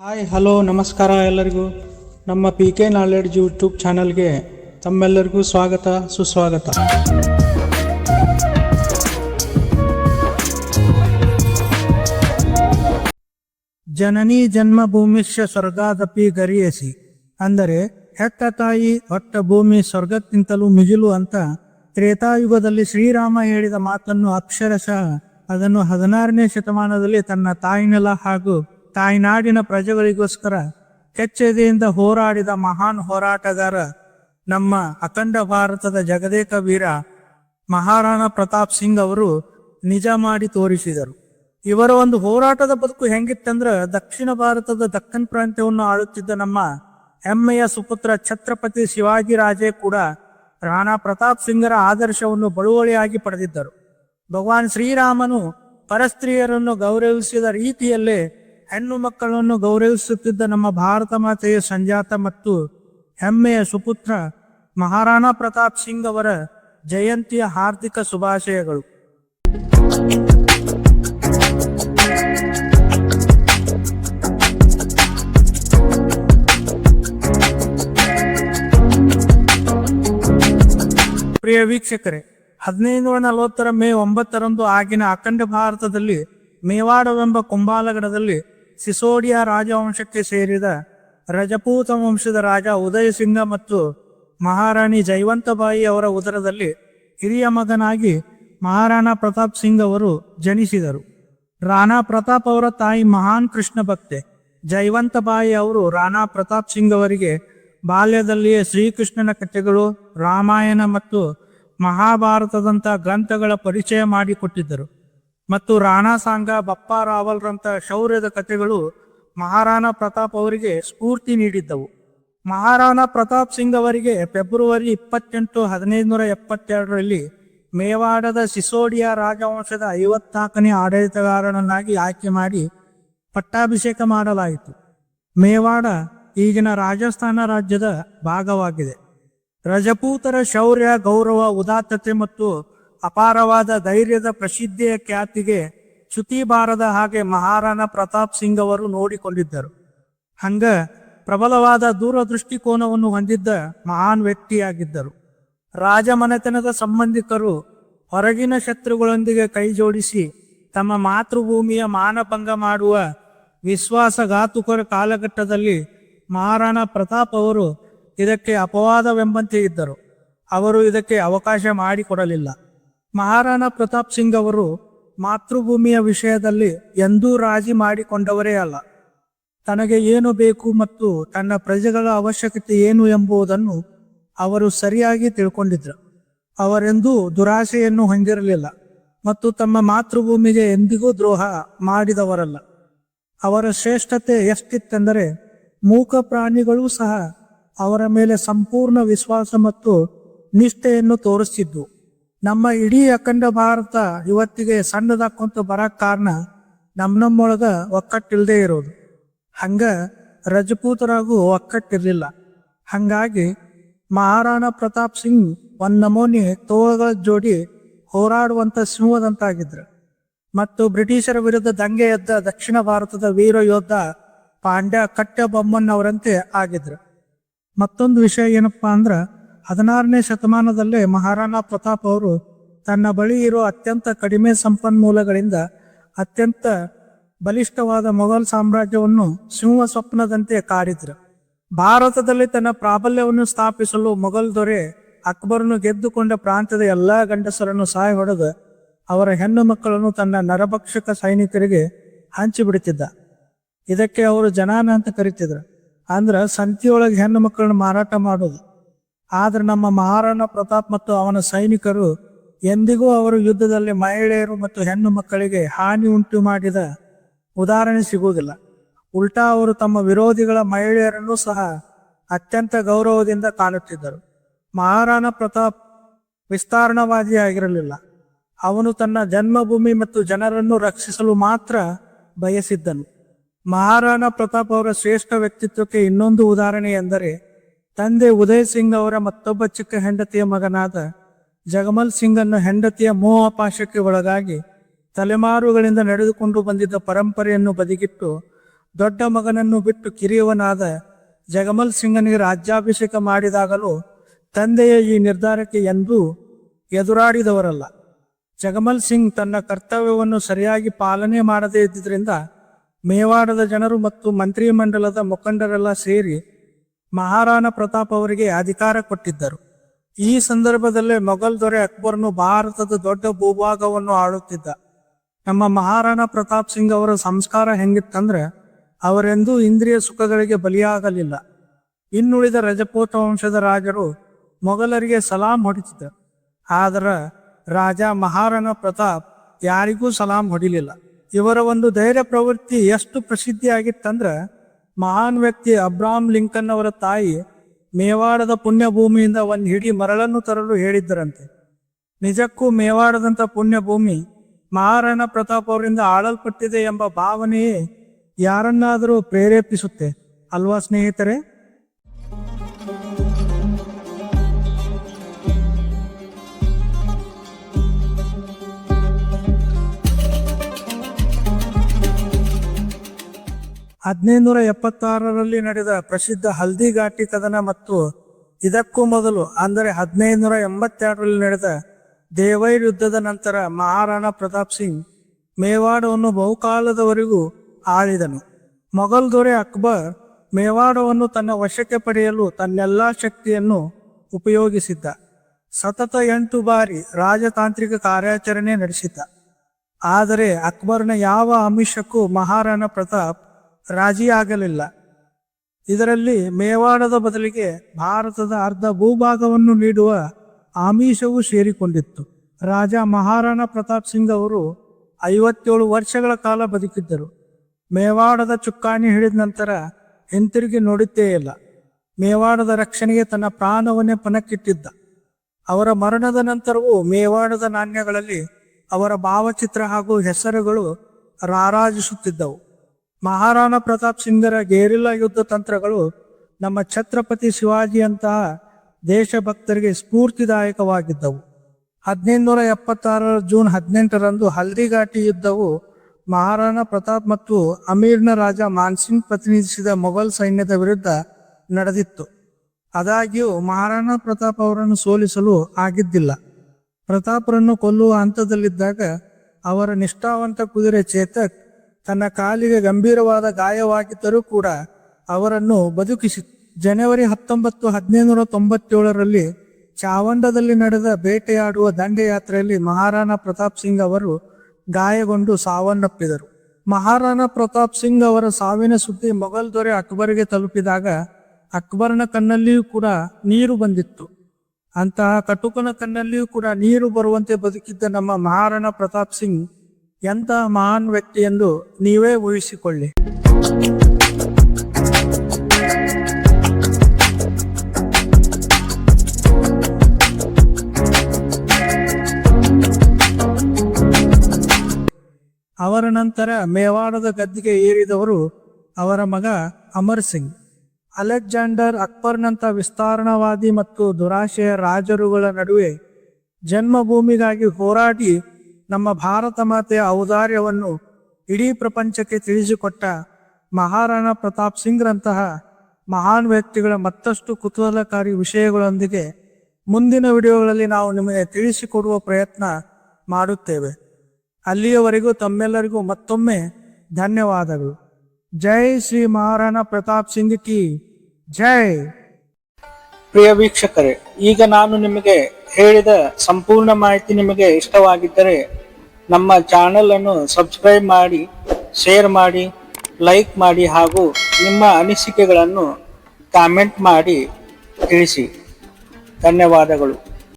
Hi, hello, ನಮಸ್ಕಾರ ಎಲ್ಲರಿಗೂ. ನಮ್ಮ ಪಿ ಕೆ ನಾಲೆಡ್ಜ್ ಯೂಟ್ಯೂಬ್ ಚಾನಲ್ಗೆ ತಮ್ಮೆಲ್ಲರಿಗೂ ಸ್ವಾಗತ, ಸುಸ್ವಾಗತ. ಜನನಿ ಜನ್ಮಭೂಮಿಷ್ಯ ಸ್ವರ್ಗಾದಪಿ ಗರಿಯಸಿ. ಅಂದರೆ, ಹೆತ್ತ ತಾಯಿ ಹೊಟ್ಟ ಭೂಮಿ ಸ್ವರ್ಗಕ್ಕಿಂತಲೂ ಮಿಗಿಲು ಅಂತ ತ್ರೇತಾಯುಗದಲ್ಲಿ ಶ್ರೀರಾಮ ಹೇಳಿದ ಮಾತನ್ನು ಅಕ್ಷರಶಃ ಅದನ್ನು ಹದಿನಾರನೇ ಶತಮಾನದಲ್ಲಿ ತನ್ನ ತಾಯಿನೆಲ ಹಾಗೂ ತಾಯ್ನಾಡಿನ ಪ್ರಜೆಗಳಿಗೋಸ್ಕರ ಕೆಚ್ಚೆದೆಯಿಂದ ಹೋರಾಡಿದ ಮಹಾನ್ ಹೋರಾಟಗಾರ, ನಮ್ಮ ಅಖಂಡ ಭಾರತದ ಜಗದೇಕ ವೀರ ಮಹಾರಾಣಾ ಪ್ರತಾಪ್ ಸಿಂಗ್ ಅವರು ನಿಜ ಮಾಡಿ ತೋರಿಸಿದರು. ಇವರ ಒಂದು ಹೋರಾಟದ ಬದುಕು ಹೆಂಗಿತ್ತಂದ್ರ ದಕ್ಷಿಣ ಭಾರತದ ದಕ್ಕನ್ ಪ್ರಾಂತ್ಯವನ್ನು ಆಳುತ್ತಿದ್ದ ನಮ್ಮ ಹೆಮ್ಮೆಯ ಸುಪುತ್ರ ಛತ್ರಪತಿ ಶಿವಾಜಿ ರಾಜೇ ಕೂಡ ರಾಣಾ ಪ್ರತಾಪ್ ಸಿಂಗರ ಆದರ್ಶವನ್ನು ಬಳುವಳಿಯಾಗಿ ಪಡೆದಿದ್ದರು. ಭಗವಾನ್ ಶ್ರೀರಾಮನು ಪರಸ್ತ್ರೀಯರನ್ನು ಗೌರವಿಸಿದ ರೀತಿಯಲ್ಲೇ ಹೆಣ್ಣು ಮಕ್ಕಳನ್ನು ಗೌರವಿಸುತ್ತಿದ್ದ ನಮ್ಮ ಭಾರತ ಮಾತೆಯ ಸಂಜಾತ ಮತ್ತು ಹೆಮ್ಮೆಯ ಸುಪುತ್ರ ಮಹಾರಾಣಾ ಪ್ರತಾಪ್ ಸಿಂಗ್ ಅವರ ಜಯಂತಿಯ ಹಾರ್ದಿಕ ಶುಭಾಶಯಗಳು. ಪ್ರಿಯ ವೀಕ್ಷಕರೇ, ಹದಿನೈದು ನೂರ ನಲವತ್ತರ ಮೇ ಒಂಬತ್ತರಂದು ಆಗಿನ ಅಖಂಡ ಭಾರತದಲ್ಲಿ ಮೇವಾಡವೆಂಬ ಕುಂಬಾಲಗಡದಲ್ಲಿ ಸಿಸೋಡಿಯಾ ರಾಜವಂಶಕ್ಕೆ ಸೇರಿದ ರಜಪೂತ ವಂಶದ ರಾಜ ಉದಯ ಸಿಂಗ ಮತ್ತು ಮಹಾರಾಣಿ ಜೈವಂತಬಾಯಿ ಅವರ ಉದರದಲ್ಲಿ ಹಿರಿಯ ಮಗನಾಗಿ ಮಹಾರಾಣಾ ಪ್ರತಾಪ್ ಸಿಂಗ್ ಅವರು ಜನಿಸಿದರು. ರಾಣಾ ಪ್ರತಾಪ್ ಅವರ ತಾಯಿ ಮಹಾನ್ ಕೃಷ್ಣ ಭಕ್ತೆ. ಜೈವಂತಬಾಯಿ ಅವರು ರಾಣಾ ಪ್ರತಾಪ್ ಸಿಂಗ್ ಅವರಿಗೆ ಬಾಲ್ಯದಲ್ಲಿಯೇ ಶ್ರೀಕೃಷ್ಣನ ಕಥೆಗಳು, ರಾಮಾಯಣ ಮತ್ತು ಮಹಾಭಾರತದಂಥ ಗ್ರಂಥಗಳ ಪರಿಚಯ ಮಾಡಿಕೊಟ್ಟಿದ್ದರು. ಮತ್ತು ರಾಣಾ ಸಾಂಗ ಬಪ್ಪ ರಾವಲ್ರಂಥ ಶೌರ್ಯದ ಕಥೆಗಳು ಮಹಾರಾಣಾ ಪ್ರತಾಪ್ ಅವರಿಗೆ ಸ್ಫೂರ್ತಿ ನೀಡಿದ್ದವು. ಮಹಾರಾಣಾ ಪ್ರತಾಪ್ ಸಿಂಗ್ ಅವರಿಗೆ ಫೆಬ್ರವರಿ ಇಪ್ಪತ್ತೆಂಟು ಹದಿನೈದು ನೂರ ಎಪ್ಪತ್ತೆರಡರಲ್ಲಿ ಮೇವಾಡದ ಸಿಸೋಡಿಯಾ ರಾಜವಂಶದ ಐವತ್ನಾಲ್ಕನೇ ಆಡಳಿತಗಾರನನ್ನಾಗಿ ಆಯ್ಕೆ ಮಾಡಿ ಪಟ್ಟಾಭಿಷೇಕ ಮಾಡಲಾಯಿತು. ಮೇವಾಡ ಈಗಿನ ರಾಜಸ್ಥಾನ ರಾಜ್ಯದ ಭಾಗವಾಗಿದೆ. ರಜಪೂತರ ಶೌರ್ಯ, ಗೌರವ, ಉದಾತ್ತತೆ ಮತ್ತು ಅಪಾರವಾದ ಧೈರ್ಯದ ಪ್ರಸಿದ್ಧಿಯ ಖ್ಯಾತಿಗೆ ಚ್ಯುತಿ ಬಾರದ ಹಾಗೆ ಮಹಾರಾಣಾ ಪ್ರತಾಪ್ ಸಿಂಗ್ ಅವರು ನೋಡಿಕೊಂಡಿದ್ದರು. ಹಂಗ ಪ್ರಬಲವಾದ ದೂರದೃಷ್ಟಿಕೋನವನ್ನು ಹೊಂದಿದ್ದ ಮಹಾನ್ ವ್ಯಕ್ತಿಯಾಗಿದ್ದರು. ರಾಜಮನೆತನದ ಸಂಬಂಧಿಕರು ಹೊರಗಿನ ಶತ್ರುಗಳೊಂದಿಗೆ ಕೈ ಜೋಡಿಸಿ ತಮ್ಮ ಮಾತೃಭೂಮಿಯ ಮಾನಭಂಗ ಮಾಡುವ ವಿಶ್ವಾಸಘಾತುಕರ ಕಾಲಘಟ್ಟದಲ್ಲಿ ಮಹಾರಾಣಾ ಪ್ರತಾಪ್ ಅವರು ಇದಕ್ಕೆ ಅಪವಾದವೆಂಬಂತೆ ಇದ್ದರು. ಅವರು ಇದಕ್ಕೆ ಅವಕಾಶ ಮಾಡಿಕೊಡಲಿಲ್ಲ. ಮಹಾರಾಣಾ ಪ್ರತಾಪ್ ಸಿಂಗ್ ಅವರು ಮಾತೃಭೂಮಿಯ ವಿಷಯದಲ್ಲಿ ಎಂದೂ ರಾಜಿ ಮಾಡಿಕೊಂಡವರೇ ಅಲ್ಲ. ತನಗೆ ಏನು ಬೇಕು ಮತ್ತು ತನ್ನ ಪ್ರಜೆಗಳ ಅವಶ್ಯಕತೆ ಏನು ಎಂಬುದನ್ನು ಅವರು ಸರಿಯಾಗಿ ತಿಳ್ಕೊಂಡಿದ್ರು. ಅವರೆಂದೂ ದುರಾಶೆಯನ್ನು ಹೊಂದಿರಲಿಲ್ಲ ಮತ್ತು ತಮ್ಮ ಮಾತೃಭೂಮಿಗೆ ಎಂದಿಗೂ ದ್ರೋಹ ಮಾಡಿದವರಲ್ಲ. ಅವರ ಶ್ರೇಷ್ಠತೆ ಎಷ್ಟಿತ್ತೆಂದರೆ ಮೂಕ ಪ್ರಾಣಿಗಳೂ ಸಹ ಅವರ ಮೇಲೆ ಸಂಪೂರ್ಣ ವಿಶ್ವಾಸ ಮತ್ತು ನಿಷ್ಠೆಯನ್ನು ತೋರಿಸ್ತಿದ್ವು ನಮ್ಮ ಇಡೀ ಅಖಂಡ ಭಾರತ ಇವತ್ತಿಗೆ ಸಣ್ಣದಾಕೊಂತ ಬರಕ್ ಕಾರಣ ನಮ್ ನಮ್ಮೊಳಗ ಒಕ್ಕಟ್ಟಿಲ್ದೆ ಇರೋದು. ಹಂಗ ರಜಪೂತರಾಗೂ ಒಕ್ಕಟ್ಟಿರ್ಲಿಲ್ಲ. ಹಂಗಾಗಿ ಮಹಾರಾಣಾ ಪ್ರತಾಪ್ ಸಿಂಗ್ ಒಂದ್ ನಮೂನಿ ತೋಳಗಳ ಜೋಡಿ ಹೋರಾಡುವಂತ ಸಿಂಹದಂತಾಗಿದ್ರು. ಮತ್ತು ಬ್ರಿಟಿಷರ ವಿರುದ್ಧ ದಂಗೆ ಎದ್ದ ದಕ್ಷಿಣ ಭಾರತದ ವೀರ ಯೋಧ ಪಾಂಡ್ಯ ಕಟ್ಟ ಬೊಮ್ಮನ್ ಅವರಂತೆ ಆಗಿದ್ರು. ಮತ್ತೊಂದು ವಿಷಯ ಏನಪ್ಪಾ ಅಂದ್ರ ಹದಿನಾರನೇ ಶತಮಾನದಲ್ಲೇ ಮಹಾರಾಣಾ ಪ್ರತಾಪ್ ಅವರು ತನ್ನ ಬಳಿ ಇರುವ ಅತ್ಯಂತ ಕಡಿಮೆ ಸಂಪನ್ಮೂಲಗಳಿಂದ ಅತ್ಯಂತ ಬಲಿಷ್ಠವಾದ ಮೊಘಲ್ ಸಾಮ್ರಾಜ್ಯವನ್ನು ಸಿಂಹ ಸ್ವಪ್ನದಂತೆ ಕಾಡಿದ್ರು. ಭಾರತದಲ್ಲಿ ತನ್ನ ಪ್ರಾಬಲ್ಯವನ್ನು ಸ್ಥಾಪಿಸಲು ಮೊಘಲ್ ದೊರೆ ಅಕ್ಬರ್ನು ಗೆದ್ದುಕೊಂಡ ಪ್ರಾಂತ್ಯದ ಎಲ್ಲ ಗಂಡಸರನ್ನು ಸಾಯ ಹೊಡೆದು ಅವರ ಹೆಣ್ಣು ಮಕ್ಕಳನ್ನು ತನ್ನ ನರಭಕ್ಷಕ ಸೈನಿಕರಿಗೆ ಹಂಚಿಬಿಡುತ್ತಿದ್ದ ಇದಕ್ಕೆ ಅವರು ಜನಾನ ಅಂತ ಕರಿತಿದ್ರು. ಅಂದ್ರೆ ಸಂತಿಯೊಳಗೆ ಹೆಣ್ಣು ಮಕ್ಕಳನ್ನು ಮಾರಾಟ ಮಾಡೋದು ಆದ್ರೆ ನಮ್ಮ ಮಹಾರಾಣ ಪ್ರತಾಪ್ ಮತ್ತು ಅವನ ಸೈನಿಕರು ಎಂದಿಗೂ ಅವರು ಯುದ್ಧದಲ್ಲಿ ಮಹಿಳೆಯರು ಮತ್ತು ಹೆಣ್ಣು ಮಕ್ಕಳಿಗೆ ಹಾನಿ ಉಂಟು ಮಾಡಿದ ಉದಾಹರಣೆ ಸಿಗುವುದಿಲ್ಲ. ಉಲ್ಟಾ ಅವರು ತಮ್ಮ ವಿರೋಧಿಗಳ ಮಹಿಳೆಯರನ್ನು ಸಹ ಅತ್ಯಂತ ಗೌರವದಿಂದ ಕಾಣುತ್ತಿದ್ದರು. ಮಹಾರಾಣ ಪ್ರತಾಪ್ ವಿಸ್ತರಣವಾದಿಯಾಗಿರಲಿಲ್ಲ ಅವನು ತನ್ನ ಜನ್ಮಭೂಮಿ ಮತ್ತು ಜನರನ್ನು ರಕ್ಷಿಸಲು ಮಾತ್ರ ಬಯಸಿದ್ದನು. ಮಹಾರಾಣ ಪ್ರತಾಪ್ ಅವರ ಶ್ರೇಷ್ಠ ವ್ಯಕ್ತಿತ್ವಕ್ಕೆ ಇನ್ನೊಂದು ಉದಾಹರಣೆ ಎಂದರೆ ತಂದೆ ಉದಯ್ ಸಿಂಗ್ ಅವರ ಮತ್ತೊಬ್ಬ ಚಿಕ್ಕ ಹೆಂಡತಿಯ ಮಗನಾದ ಜಗಮಲ್ ಸಿಂಗ್ ಅನ್ನು ಹೆಂಡತಿಯ ಮೋಹಪಾಶಕ್ಕೆ ಒಳಗಾಗಿ ತಲೆಮಾರುಗಳಿಂದ ನಡೆದುಕೊಂಡು ಬಂದಿದ್ದ ಪರಂಪರೆಯನ್ನು ಬದಿಗಿಟ್ಟು ದೊಡ್ಡ ಮಗನನ್ನು ಬಿಟ್ಟು ಕಿರಿಯವನಾದ ಜಗಮಲ್ ಸಿಂಗನಿಗೆ ರಾಜ್ಯಾಭಿಷೇಕ ಮಾಡಿದಾಗಲೂ ತಂದೆಯ ಈ ನಿರ್ಧಾರಕ್ಕೆ ಎಂದೂ ಎದುರಾಡಿದವರಲ್ಲ. ಜಗಮಲ್ ಸಿಂಗ್ ತನ್ನ ಕರ್ತವ್ಯವನ್ನು ಸರಿಯಾಗಿ ಪಾಲನೆ ಮಾಡದೇ ಇದ್ದಿದ್ದರಿಂದ ಮೇವಾಡದ ಜನರು ಮತ್ತು ಮಂತ್ರಿಮಂಡಲದ ಮುಖಂಡರೆಲ್ಲ ಸೇರಿ ಮಹಾರಾಣಾ ಪ್ರತಾಪ್ ಅವರಿಗೆ ಅಧಿಕಾರ ಕೊಟ್ಟಿದ್ದರು. ಈ ಸಂದರ್ಭದಲ್ಲೇ ಮೊಘಲ್ ದೊರೆ ಅಕ್ಬರ್ನು ಭಾರತದ ದೊಡ್ಡ ಭೂಭಾಗವನ್ನು ಆಳುತ್ತಿದ್ದ. ನಮ್ಮ ಮಹಾರಾಣಾ ಪ್ರತಾಪ್ ಸಿಂಗ್ ಅವರ ಸಂಸ್ಕಾರ ಹೆಂಗಿತ್ತಂದ್ರೆ, ಅವರೆಂದೂ ಇಂದ್ರಿಯ ಸುಖಗಳಿಗೆ ಬಲಿಯಾಗಲಿಲ್ಲ. ಇನ್ನುಳಿದ ರಜಪೂತ ವಂಶದ ರಾಜರು ಮೊಘಲರಿಗೆ ಸಲಾಂ ಹೊಡಿತಿದ್ದರು. ಆದರೆ ರಾಜ ಮಹಾರಾಣಾ ಪ್ರತಾಪ್ ಯಾರಿಗೂ ಸಲಾಂ ಹೊಡಿಲಿಲ್ಲ. ಇವರ ಒಂದು ಧೈರ್ಯ ಪ್ರವೃತ್ತಿ ಎಷ್ಟು ಪ್ರಸಿದ್ಧಿಯಾಗಿತ್ತಂದ್ರೆ ಮಹಾನ್ ವ್ಯಕ್ತಿ ಅಬ್ರಾಹಂ ಲಿಂಕನ್ ಅವರ ತಾಯಿ ಮೇವಾಡದ ಪುಣ್ಯ ಭೂಮಿಯಿಂದ ಒಂದು ಹಿಡಿ ಮರಳನ್ನು ತರಲು ಹೇಳಿದ್ದರಂತೆ. ನಿಜಕ್ಕೂ ಮೇವಾಡದಂತ ಪುಣ್ಯ ಭೂಮಿ ಮಹಾರಾಣಾ ಪ್ರತಾಪ್ ಅವರಿಂದ ಆಳಲ್ಪಟ್ಟಿದೆ ಎಂಬ ಭಾವನೆಯೇ ಯಾರನ್ನಾದರೂ ಪ್ರೇರೇಪಿಸುತ್ತೆ. ಅಲ್ವಾ ಸ್ನೇಹಿತರೆ? ಹದಿನೈದುನೂರ ಎಪ್ಪತ್ತಾರರಲ್ಲಿ ನಡೆದ ಪ್ರಸಿದ್ಧ ಹಲ್ದಿ ಘಾಟಿ ಕದನ ಮತ್ತು ಇದಕ್ಕೂ ಮೊದಲು, ಅಂದರೆ ಹದಿನೈದುನೂರ ಎಂಬತ್ತೆರಡರಲ್ಲಿ ನಡೆದ ದೇವೈರ್ ಯುದ್ಧದ ನಂತರ ಮಹಾರಾಣಾ ಪ್ರತಾಪ್ ಸಿಂಗ್ ಮೇವಾಡವನ್ನು ಬಹುಕಾಲದವರೆಗೂ ಆಳಿದನು. ಮೊಘಲ್ ದೊರೆ ಅಕ್ಬರ್ ಮೇವಾಡವನ್ನು ತನ್ನ ವಶಕ್ಕೆ ಪಡೆಯಲು ತನ್ನೆಲ್ಲ ಶಕ್ತಿಯನ್ನು ಉಪಯೋಗಿಸಿದ್ದ. ಸತತ ಎಂಟು ಬಾರಿ ರಾಜತಾಂತ್ರಿಕ ಕಾರ್ಯಾಚರಣೆ ನಡೆಸಿದ್ದ. ಆದರೆ ಅಕ್ಬರ್ನ ಯಾವ ಆಮಿಷಕ್ಕೂ ಮಹಾರಾಣಾ ಪ್ರತಾಪ್ ರಾಜಿಯಾಗಲಿಲ್ಲ. ಇದರಲ್ಲಿ ಮೇವಾಡದ ಬದಲಿಗೆ ಭಾರತದ ಅರ್ಧ ಭೂಭಾಗವನ್ನು ನೀಡುವ ಆಮಿಷವೂ ಸೇರಿಕೊಂಡಿತ್ತು. ರಾಜ ಮಹಾರಾಣಾ ಪ್ರತಾಪ್ ಸಿಂಗ್ ಅವರು ಐವತ್ತೇಳು ವರ್ಷಗಳ ಕಾಲ ಬದುಕಿದ್ದರು. ಮೇವಾಡದ ಚುಕ್ಕಾಣಿ ಹಿಡಿದ ನಂತರ ಹಿಂತಿರುಗಿ ನೋಡಿದ್ದೇ ಇಲ್ಲ. ಮೇವಾಡದ ರಕ್ಷಣೆಗೆ ತನ್ನ ಪ್ರಾಣವನ್ನೇ ಪಣಕ್ಕಿಟ್ಟಿದ್ದ. ಅವರ ಮರಣದ ನಂತರವೂ ಮೇವಾಡದ ನಾಣ್ಯಗಳಲ್ಲಿ ಅವರ ಭಾವಚಿತ್ರ ಹಾಗೂ ಹೆಸರುಗಳು ರಾರಾಜಿಸುತ್ತಿದ್ದವು. ಮಹಾರಾಣಾ ಪ್ರತಾಪ್ ಸಿಂಗರ ಗೇರಿಲ್ಲಾ ಯುದ್ಧ ತಂತ್ರಗಳು ನಮ್ಮ ಛತ್ರಪತಿ ಶಿವಾಜಿಯಂತಹ ದೇಶಭಕ್ತರಿಗೆ ಸ್ಫೂರ್ತಿದಾಯಕವಾಗಿದ್ದವು. ಹದಿನೈದುನೂರ ಎಪ್ಪತ್ತಾರರ ಜೂನ್ ಹದಿನೆಂಟರಂದು ಹಲ್ದಿಘಾಟಿ ಯುದ್ಧವು ಮಹಾರಾಣಾ ಪ್ರತಾಪ್ ಮತ್ತು ಅಮೀರ್ನ ರಾಜ ಮಾನ್ಸಿಂಗ್ ಪ್ರತಿನಿಧಿಸಿದ ಮೊಘಲ್ ಸೈನ್ಯದ ವಿರುದ್ಧ ನಡೆದಿತ್ತು. ಆದಾಗ್ಯೂ ಮಹಾರಾಣಾ ಪ್ರತಾಪ್ ಅವರನ್ನು ಸೋಲಿಸಲು ಆಗಿದ್ದಿಲ್ಲ. ಪ್ರತಾಪರನ್ನು ಕೊಲ್ಲುವ ಹಂತದಲ್ಲಿದ್ದಾಗ ಅವರ ನಿಷ್ಠಾವಂತ ಕುದುರೆ ಚೇತಕ್ ತನ್ನ ಕಾಲಿಗೆ ಗಂಭೀರವಾದ ಗಾಯವಾಗಿದ್ದರೂ ಕೂಡ ಅವರನ್ನು ಬದುಕಿಸಿತು ಜನವರಿ ಹತ್ತೊಂಬತ್ತು ಹದಿನೈದುನೂರ ತೊಂಬತ್ತೇಳರಲ್ಲಿ ಚಾವಂಡದಲ್ಲಿ ನಡೆದ ಬೇಟೆಯಾಡುವ ದಂಡಯಾತ್ರೆಯಲ್ಲಿ ಮಹಾರಾಣಾ ಪ್ರತಾಪ್ ಸಿಂಗ್ ಅವರು ಗಾಯಗೊಂಡು ಸಾವನ್ನಪ್ಪಿದರು. ಮಹಾರಾಣಾ ಪ್ರತಾಪ್ ಸಿಂಗ್ ಅವರ ಸಾವಿನ ಸುದ್ದಿ ಮೊಘಲ್ ದೊರೆ ಅಕ್ಬರ್ಗೆ ತಲುಪಿದಾಗ ಅಕ್ಬರ್ನ ಕಣ್ಣಲ್ಲಿಯೂ ಕೂಡ ನೀರು ಬಂದಿತ್ತು. ಅಂತಹ ಕಟುಕನ ಕಣ್ಣಲ್ಲಿಯೂ ಕೂಡ ನೀರು ಬರುವಂತೆ ಬದುಕಿದ್ದ ನಮ್ಮ ಮಹಾರಾಣಾ ಪ್ರತಾಪ್ ಸಿಂಗ್ ಎಂತಹ ಮಹಾನ್ ವ್ಯಕ್ತಿ ಎಂದು ನೀವೇ ಊಹಿಸಿಕೊಳ್ಳಿ. ಅವರ ನಂತರ ಮೇವಾಡದ ಗದ್ದಿಗೆ ಏರಿದವರು ಅವರ ಮಗ ಅಮರ್ ಸಿಂಗ್. ಅಲೆಕ್ಸಾಂಡರ್ ಅಕ್ಬರ್ನಂತ ವಿಸ್ತಾರಣವಾದಿ ಮತ್ತು ದುರಾಶೆಯ ರಾಜರುಗಳ ನಡುವೆ ಜನ್ಮಭೂಮಿಗಾಗಿ ಹೋರಾಡಿ ನಮ್ಮ ಭಾರತ ಮಾತೆಯ ಔದಾರ್ಯವನ್ನು ಇಡೀ ಪ್ರಪಂಚಕ್ಕೆ ತಿಳಿಸಿಕೊಟ್ಟ ಮಹಾರಾಣಾ ಪ್ರತಾಪ್ ಸಿಂಗ್ರಂತಹ ಮಹಾನ್ ವ್ಯಕ್ತಿಗಳ ಮತ್ತಷ್ಟು ಕುತೂಹಲಕಾರಿ ವಿಷಯಗಳೊಂದಿಗೆ ಮುಂದಿನ ವಿಡಿಯೋಗಳಲ್ಲಿ ನಾವು ನಿಮಗೆ ತಿಳಿಸಿಕೊಡುವ ಪ್ರಯತ್ನ ಮಾಡುತ್ತೇವೆ. ಅಲ್ಲಿಯವರೆಗೂ ತಮ್ಮೆಲ್ಲರಿಗೂ ಮತ್ತೊಮ್ಮೆ ಧನ್ಯವಾದಗಳು. ಜೈ ಶ್ರೀ ಮಹಾರಾಣಾ ಪ್ರತಾಪ್ ಸಿಂಗ್ ಕಿ ಜೈ. ಪ್ರಿಯ ವೀಕ್ಷಕರೇ, ಈಗ ನಾನು ನಿಮಗೆ ಹೇಳಿದ ಸಂಪೂರ್ಣ ಮಾಹಿತಿ ನಿಮಗೆ ಇಷ್ಟವಾಗಿದ್ದರೆ ನಮ್ಮ ಚಾನೆಲ್ ಅನ್ನು ಸಬ್ಸ್ಕ್ರೈಬ್ ಮಾಡಿ ಶೇರ್ ಮಾಡಿ ಲೈಕ್ ಮಾಡಿ ಹಾಗೂ ನಿಮ್ಮ ಅನಿಸಿಕೆಗಳನ್ನು ಕಾಮೆಂಟ್ ಮಾಡಿ ತಿಳಿಸಿ. ಧನ್ಯವಾದಗಳು.